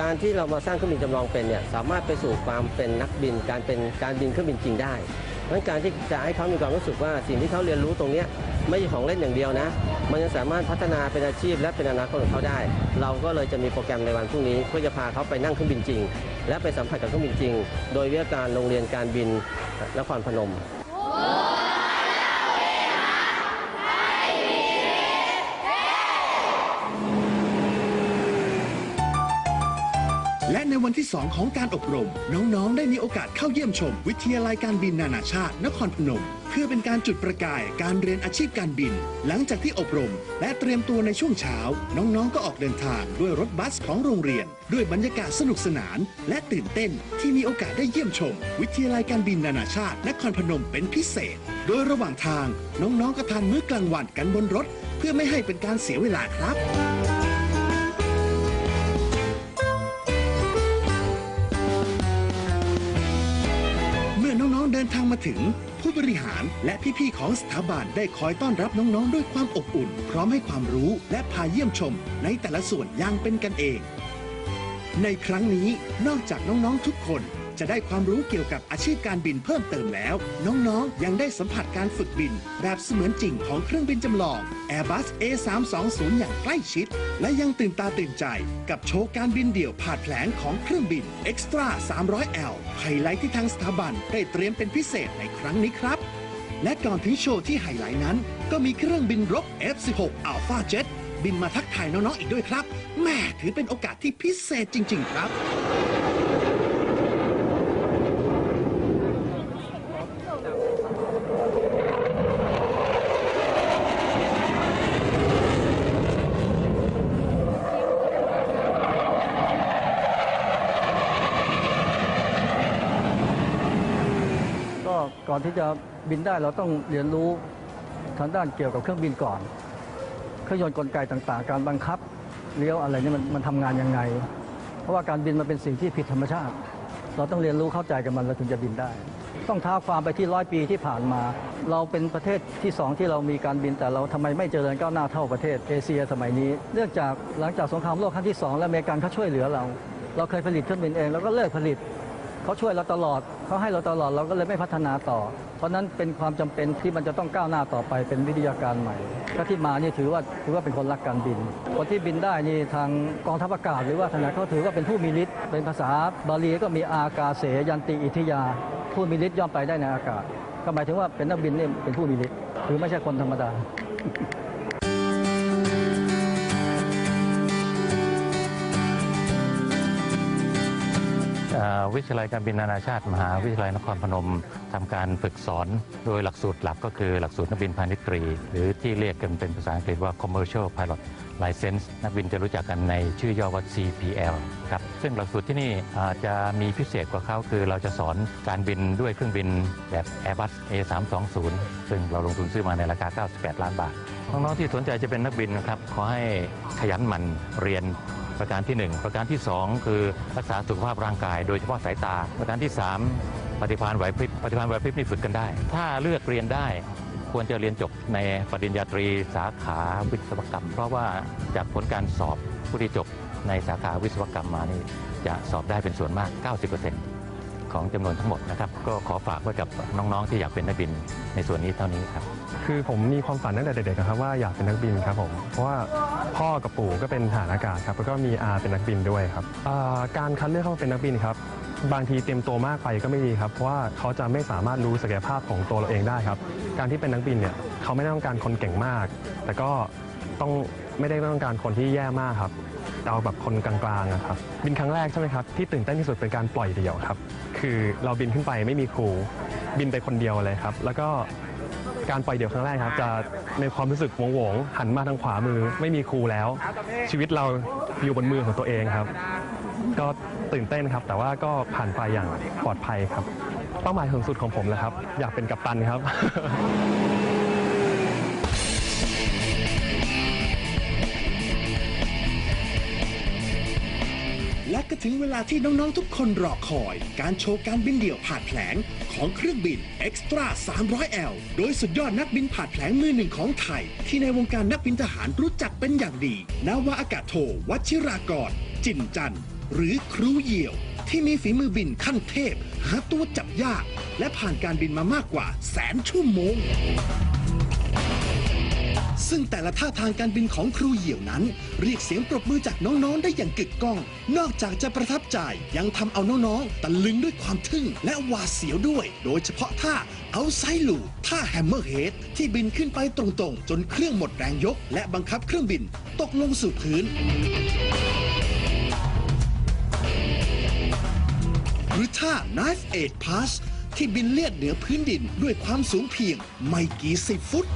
การที่เรามาสร้างเครื่องบินจำลองเป็นเนี่ยสามารถไปสู่ความเป็นนักบิน การเป็นการบินเครื่องบินจริงได้เพราะฉะนั้นการที่จะให้เขามีความรู้สึกว่าสิ่งที่เขาเรียนรู้ตรงนี้ไม่ใช่ของเล่นอย่างเดียวนะ มันยังสามารถพัฒนาเป็นอาชีพ และเป็นอนาคตของเขาได้ เราก็เลยจะมีโปรแกรมในวันพรุ่งนี้ เพื่อจะพาเขาไปนั่งเครื่องบินจริง และไปสัมผัสกับเครื่องบินจริง โดยวิทยาการโรงเรียนการบินนครพนม และในวันที่ 2 ของการอบรม น้องๆ ได้มีโอกาสเข้าเยี่ยมชม วิทยาลัยการบินนานาชาติ นครพนม เพื่อเป็นการจุดประกายการเรียนอาชีพการบิน หลังจากที่อบรม และเตรียมตัวในช่วงเช้า น้องๆ ก็ออกเดินทางด้วยรถบัสของโรงเรียน ด้วยบรรยากาศสนุกสนาน และตื่นเต้นที่มีโอกาสได้เยี่ยมชม วิทยาลัยการบินนานาชาติ นครพนมเป็นพิเศษ โดยระหว่างทางน้องๆ ก็ทานมื้อกลางวันกันบนรถ เพื่อไม่ให้เป็นการเสียเวลาครับ ดินทางมาถึง ผู้บริหารและพี่ๆของสถาบันได้คอยต้อนรับน้องๆ ด้วยความอบอุ่น พร้อมให้ความรู้และพาเยี่ยมชม ในแต่ละส่วนอย่างเป็นกันเอง ในครั้งนี้นอกจากน้องๆทุกคน จะได้ความรู้เกี่ยวกับอาชีพการบินเพิ่มเติมแล้ว น้องๆ ยังได้สัมผัสการฝึกบิน แบบเสมือนจริงของเครื่องบินจำลอง Airbus A320 อย่างใกล้ชิด และยังตื่นตาตื่นใจ กับโชว์การบินเดี่ยวผ่าแผลงของเครื่องบิน Extra 300L ไฮไลท์ที่ทางสถาบันได้เตรียมเป็นพิเศษในครั้งนี้ครับ และก่อนถึงโชว์ที่ไฮไลท์นั้น ก็มีเครื่องบินรบ F16 Alpha Jet บินมาทักทายน้องๆอีกด้วยครับแม่ถือเป็นโอกาสที่พิเศษจริง ๆ ครับ ที่จะบินได้เราต้องเรียนรู้ทางด้านเกี่ยวกับเครื่องบินก่อน เครื่องยนต์กลไกต่างๆ การบังคับเลี้ยวอะไรนี่มันมันทำงานยังไง เพราะว่าการบินมันเป็นสิ่งที่ผิดธรรมชาติ เราต้องเรียนรู้เข้าใจกับมันเราถึงจะบินได้ ต้องท้าความไปที่ร้อยปีที่ผ่านมา เราเป็นประเทศที่สองที่เรามีการบินแต่เราทำไมไม่เจริญก้าวหน้าเท่าประเทศเอเชียสมัยนี้ เนื่องจากหลังจากสงครามโลกครั้งที่สองและอเมริกันเขาช่วยเหลือเรา เราเคยผลิตเครื่องบินเองแล้วก็เลิกผลิต เขาช่วยเราตลอดเขาให้เราตลอดเราก็เลยไม่พัฒนาต่อ เพราะนั้นเป็นความจำเป็นที่มันจะต้องก้าวหน้าต่อไปเป็นวิทยาการใหม่ก็ที่มานี่ถือว่าถือว่าเป็นคนรักการบิน คนที่บินได้นี่ทางกองทัพอากาศหรือว่าทางไหนเขาถือว่าเป็นผู้มีฤทธิ์เป็นภาษาบาลีก็มีอากาเสยันติอิทยา ผู้มีฤทธิ์ย่อมไปได้ในอากาศ ก็หมายถึงว่าเป็นนักบินนี่เป็นผู้มีฤทธิ์คือไม่ใช่คนธรรมดา วิทยาลัยการบินนานาชาติ มหาวิทยาลัยนครพนมทำการฝึกสอนโดยหลักสูตรหลักก็คือหลักสูตรนักบินพาณิชย์ตรี หรือที่เรียกกันเป็นภาษาอังกฤษว่า commercial pilot license นักบินจะรู้จักกันในชื่อย่อว่า CPL ครับซึ่งหลักสูตรที่นี่จจะมีพิเศษกว่าเขาคือเราจะสอนการบินด้วยเครื่องบินแบบ Airbus A320 ซึ่งเราลงทุนซื้อมาในราคา 98 ล้านบาทน้องๆที่สนใจจะเป็นนักบินนะครับขอให้ขยันหมั่นเรียน ประการที่ 1 ประการที่ 2 คือรักษาสุขภาพร่างกาย โดยเฉพาะสายตา ประการที่ 3 ปฏิภาณไหวพริบปฏิภาณไหวพริบนี่ฝึกกันได้ ถ้าเลือกเรียนได้ควรจะเรียนจบในปริญญาตรีสาขาวิศวกรรม เพราะว่าจากผลการสอบผู้ที่จบในสาขาวิศวกรรมมานี่จะสอบได้เป็นส่วนมาก 90% ของจำนวนทั้งหมดนะครับ ก็ขอฝากไว้กับน้องๆ ที่อยากเป็นนักบินในส่วนนี้เท่านี้ครับ คือผมมีความฝันตั้งแต่เด็กๆครับว่าอยากเป็นนักบินครับผม เพราะว่าพ่อกับปู่ก็เป็นทหารอากาศครับแล้วก็มีอาเป็นนักบินด้วยครับการคัดเลือกเข้ามาเป็นนักบินครับบางทีเตรียมตัวมากไปก็ไม่ดีครับ เพราะว่าเขาจะไม่สามารถรู้ศักยภาพของตัวเราเองได้ครับ การที่เป็นนักบินเนี่ยเขาไม่ได้ต้องการคนเก่งมาก แต่ก็ต้อง ไม่ได้ต้องการคนที่แย่มากครับเอาแบบคนกลางๆอะครับบินครั้งแรกใช่ไหมครับที่ตื่นเต้นที่สุดเป็นการปล่อยเดี่ยวครับ คือเราบินขึ้นไปไม่มีครู บินไปคนเดียวเลยครับ แล้วก็การปล่อยเดี่ยวครั้งแรกครับ จะในความรู้สึกโหวงๆหันมาทางขวามือไม่มีครูแล้ว ชีวิตเราอยู่บนมือของตัวเองครับ ก็ตื่นเต้นครับ แต่ว่าก็ผ่านไปอย่างปลอดภัยครับ เป้าหมายสูงสุดของผมเลยครับ อยากเป็นกัปตันครับ ถึงเวลาที่น้องๆทุกคนรอคอย การโชว์การบินเดี่ยวผ่าดแผลงของเครื่องบิน Extra 300L โดยสุดยอดนักบินผ่าดแผลงมือหนึ่งของไทย ที่ในวงการนักบินทหารรู้จักเป็นอย่างดี นาวาอากาศโทวชิรากร จินจันหรือครูเหยี่ยว ที่มีฝีมือบินขั้นเทพ หาตัวจับยาก และผ่านการบินมามากกว่าแสนชั่วโมง ซึ่งแต่ละท่าทางการบินของครูเหยี่ยวนั้น เรียกเสียงปรบมือจากน้องๆ ได้อย่างกึกก้อง นอกจากจะประทับใจยังทำเอาน้องๆตะลึงด้วยความทึ่งและหวาดเสียวด้วย โดยเฉพาะท่าเอาไซลูท่าแฮมเมอร์เฮดที่บินขึ้นไปตรงๆ จนเครื่องหมดแรงยก และบังคับเครื่องบินตกลงสู่พื้นหรือท่า Knife Edge Pass ที่บินเลียดเหนือพื้นดินด้วยความสูงเพียงไม่กี่สิบฟุต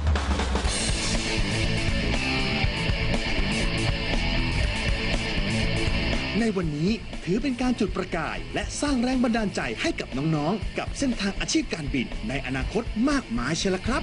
ในวันนี้ถือเป็นการจุดประกาย และสร้างแรงบันดาลใจให้กับน้องๆ กับเส้นทางอาชีพการบินในอนาคตมากมายเชียวละครับ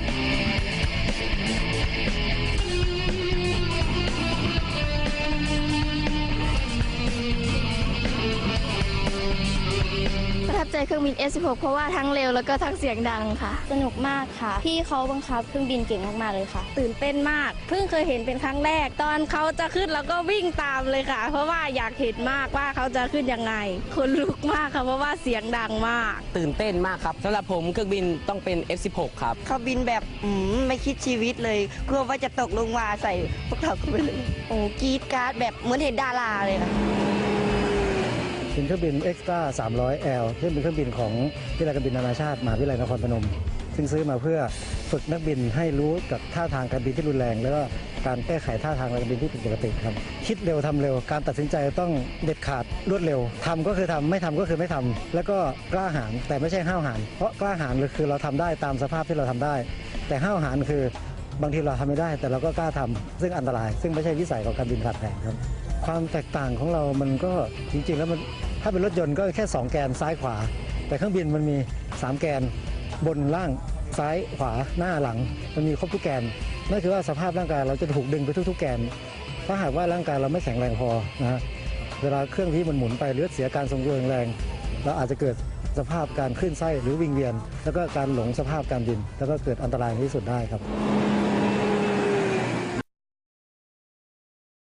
ทับใจเครื่องบิน S16 เพราะว่าทั้งเร็วแล้วก็ทั้งเสียงดังค่ะ สนุกมากค่ะ พี่เขาบังคับเครื่องบินเก่งมากๆเลยค่ะ ตื่นเต้นมาก เพิ่งเคยเห็นเป็นครั้งแรก ตอนเขาจะขึ้นแล้วก็วิ่งตามเลยค่ะ เพราะว่าอยากเห็นมากว่าเขาจะขึ้นยังไง คนลุกมากค่ะเพราะว่าเสียงดังมาก ตื่นเต้นมากครับสำหรับผมเครื่องบินต้องเป็น F16 ครับเขาบินแบบอืมไม่คิดชีวิตเลยกลัวว่าจะตกลงมาใส่พวกเราก็ไปเลยโอ้กรีดกราร์ดแบบเหมือนเห็นดาราเลยค่ะ เป็นเครื่องบิน Extra 300L ซึ่งเป็นเครื่องบินของวิทยาลัยการบินนานาชาติมหาวิทยาลัยนครพนม ซึ่งซื้อมาเพื่อฝึกนักบินให้รู้กับท่าทางการบินที่รุนแรง แล้วก็การแก้ไขท่าทางการบินที่ผิดปกติครับ คิดเร็วทำเร็ว การตัดสินใจต้องเด็ดขาดรวดเร็วทำก็คือทำไม่ทำก็คือไม่ทำแล้วก็กล้าหาญแต่ไม่ใช่ห้าวหาญเพราะกล้าหาญคือเราทำได้ตามสภาพที่เราทำได้ แต่ห้าวหาญคือบางทีเราทำไม่ได้ แต่เราก็กล้าทำซึ่งอันตราย ซึ่งไม่ใช่วิสัยของการบินขาดแผนครับ ความแตกต่างของเรามันก็จริงๆ แล้วมันถ้าเป็นรถยนต์ก็แค่ 2 แกนซ้ายขวา แต่เครื่องบินมันมี 3 แกน บนล่างซ้ายขวาหน้าหลัง มันมีครบทุกแกนนั่นคือว่าสภาพร่างกายเราจะถูกดึงไปทุก ๆ แกน ถ้าหากว่าร่างกายเราไม่แข็งแรงพอนะฮะเวลาเครื่องที่มันหมุนไปหรือเสียการทรงตัวแรงเราอาจจะเกิดสภาพการขึ้นไส้หรือวิงเวียน แล้วก็การหลงสภาพการบิน แล้วก็เกิดอันตรายที่สุดได้ครับ